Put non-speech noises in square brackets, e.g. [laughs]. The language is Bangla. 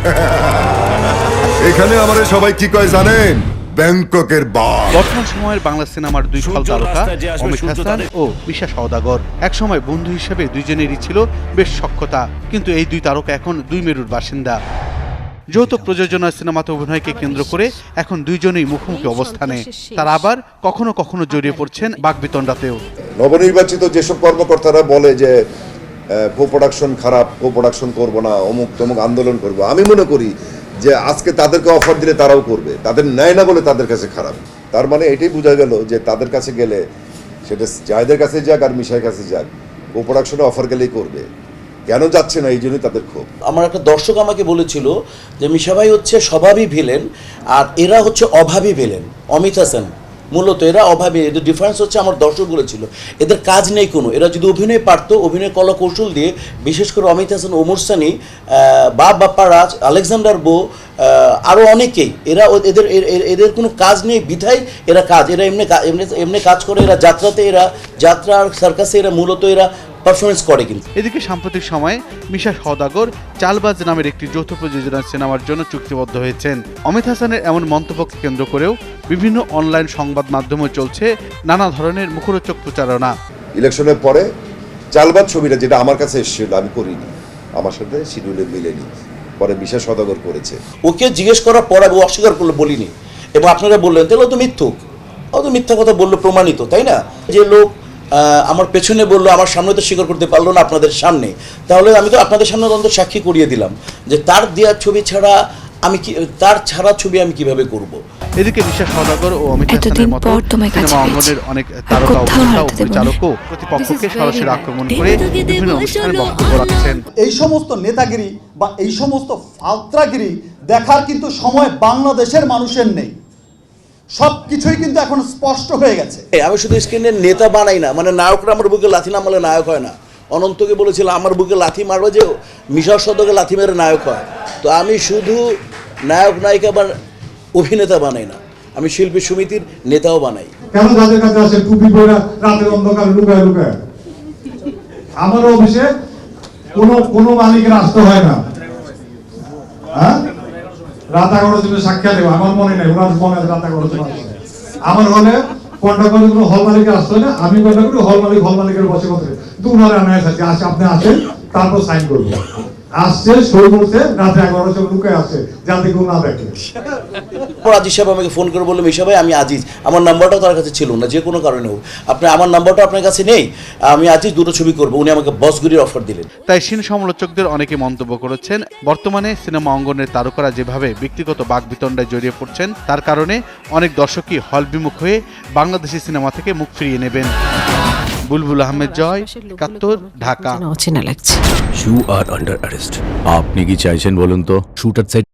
[laughs] এখানে আমারে সবাই কি কয় জানেন? ব্যাংককের বাস বর্তমান সময়ের বাংলা সিনেমার দুই খল তারকা অমিত হাসান ও মিশা সওদাগর। একসময় বন্ধু হিসেবে দুইজনেরই ছিল বেশ সক্ষতা কিন্তু এই দুই তারকা এখন দুই মেরুর বাসিন্দা। যৌথ প্রযোজনা সিনেমাতে অভিনয়কে কেন্দ্র করে এখন দুইজনেই মুখোমুখি অবস্থানে। তারা আবার কখনো কখনো জড়িয়ে পড়ছেন বাগবিতণ্ডাতেও। নবনির্বাচিত যেসব কর্মকর্তারা বলে যে কো প্রোডাকশন খারাপ কো প্রোডাকশন করব না, অমুক তমুক আন্দোলন করব। আমি মনে করি যে আজকে তাদেরকে অফার দিলে তারাও করবে। তাদের নেয় না বলে তাদের কাছে খারাপ। তার মানে এটাই বোঝা গেল যে তাদের কাছে গেলে সেটা জায়দের কাছে যাক আর মিশাইয়ের কাছে যাক কো প্রোডাকশনে অফার গেলেই করবে। কেন যাচ্ছে না এই জন্যই তাদের ক্ষোভ। আমার একটা দর্শক আমাকে বলেছিল যে মিশাভাই হচ্ছে স্বভাবই ভিলেন আর এরা হচ্ছে অভাবী ভিলেন অমিত হাসান। মূলত এরা অভাবে, এদের ডিফারেন্স হচ্ছে আমার দর্শক বলেছিল এদের কাজ নেই কোনো। এরা যদি অভিনয় পারতো, অভিনয় কলা কৌশল দিয়ে, বিশেষ করে অমিত হাসান, ওমর সানি বা বাপ্পা রাজ, আলেকজান্ডার বো আরও অনেকেই। এরা ও- এদের এদের কোনো কাজ নেই বিধায় এরা কাজ এরা এমনি এমনি এমনি কাজ করে এরা যাত্রাতে এরা যাত্রা আর সার্কাসে এরা মূলত এরা পারফরমেন্স করে কিন্তু। এদিকে সাম্প্রতিক সময়ে মিশা সওদাগর চালবাজ নামের একটি যৌথ প্রযোজনা সিনেমার জন্য চুক্তিবদ্ধ হয়েছেন। অমিত হাসানের এমন মন্তব্যকে কেন্দ্র করেও বিভিন্ন অনলাইন সংবাদ মাধ্যমে চলছে নানা ধরনের মুখরোচক প্রচারণা। ইলেকশনের পরে চালবাজ ছবিটা যেটা আমার কাছে এসেছিল আমি করিনি। আমার সাথে শিডিউলে মিলেনি। পরে বিশেষ সদাগর করেছে। ওকে জিজ্ঞেস করার পর আমি অস্বীকার করলে বলিনি। এবং আপনারা বললেন, তাহলে তো মিথ্যুক। ও তো মিথ্যা কথা বলল, প্রমাণিত, তাই না? যে লোক আমার পেছনে বলল, আমার সামনে তো স্বীকার করতে পারল না আপনাদের সামনে। তাহলে আমি তো আপনাদের সামনে অন্তত সাক্ষী করিয়ে দিলাম যে তার দেওয়ার ছবি ছাড়া আমি কি তার ছাড়া ছবি আমি কীভাবে করব। এদিকে মিশা সওদাগর ও অমিত এতদিন হাসানের মতো পর তোমায় কাছে সিনেমা অঙ্গনের অনেক তারকা অভিনেতা ও। পরিচালকও প্রতিপক্ষকে সরাসরি আক্রমণ করে বিভিন্ন অনুষ্ঠানে বক্তব্য রাখছেন। এই সমস্ত নেতাগিরি বা এই সমস্ত ফালত্রাগিরি দেখার কিন্তু সময় বাংলাদেশের মানুষের নেই। সব কিছুই কিন্তু এখন স্পষ্ট হয়ে গেছে। এই, আমি শুধু স্ক্রিনের নেতা বানাই না মানে নায়করা আমার বুকে লাথি না মারলে নায়ক হয় না। অনন্তকে বলেছিল আমার বুকে লাথি মারবে যে মিশর শতকে লাথি মেরে নায়ক হয়। তো আমি শুধু নায়ক, নায়িকা বা অভিনেতা বানাই না। আমি শিল্পী সমিতির নেতাও বানাই। আমার হয় সাক্ষাৎ আমার মনে নেই আমার হলে কন্ট্যাক্ট করে হল মালিকের আসতে আমি কন্ট্যাক্ট করি হল মালিক, হল মালিকের বসে কথা আমি আছে আসে আপনি আসেন, তারপর সাইন করব। আসছে সই রাতে এগারোটার সময় লুকায় আসছে যাতে কেউ না দেখে। আজিজ সাহেব আমাকে ফোন করে বলল মিশা ভাই আমি আজিজ। আমার নাম্বারটাও তার কাছে ছিল না যে কোনো কারণে হোক। আপনি আমার নাম্বারটা আপনার কাছে নেই। আমি আজিজ দুটো ছবি করব। উনি আমাকে বসগুলির অফার দিলেন। তাই সিন সমালোচকদের অনেকে মন্তব্য করেছেন বর্তমানে সিনেমা অঙ্গনের তারকারা যেভাবে ব্যক্তিগত বাগবিতণ্ডায় জড়িয়ে পড়ছেন তার কারণে অনেক দর্শকই হল বিমুখ হয়ে বাংলাদেশি সিনেমা থেকে মুখ ফিরিয়ে নেবেন। বুলবুল আহমেদ জয় একাত্তর ঢাকা। অচেনা লাগছে। ইউ আর আন্ডার অ্যারেস্ট আপনি কি চাইছেন বলুন তো? Shooter side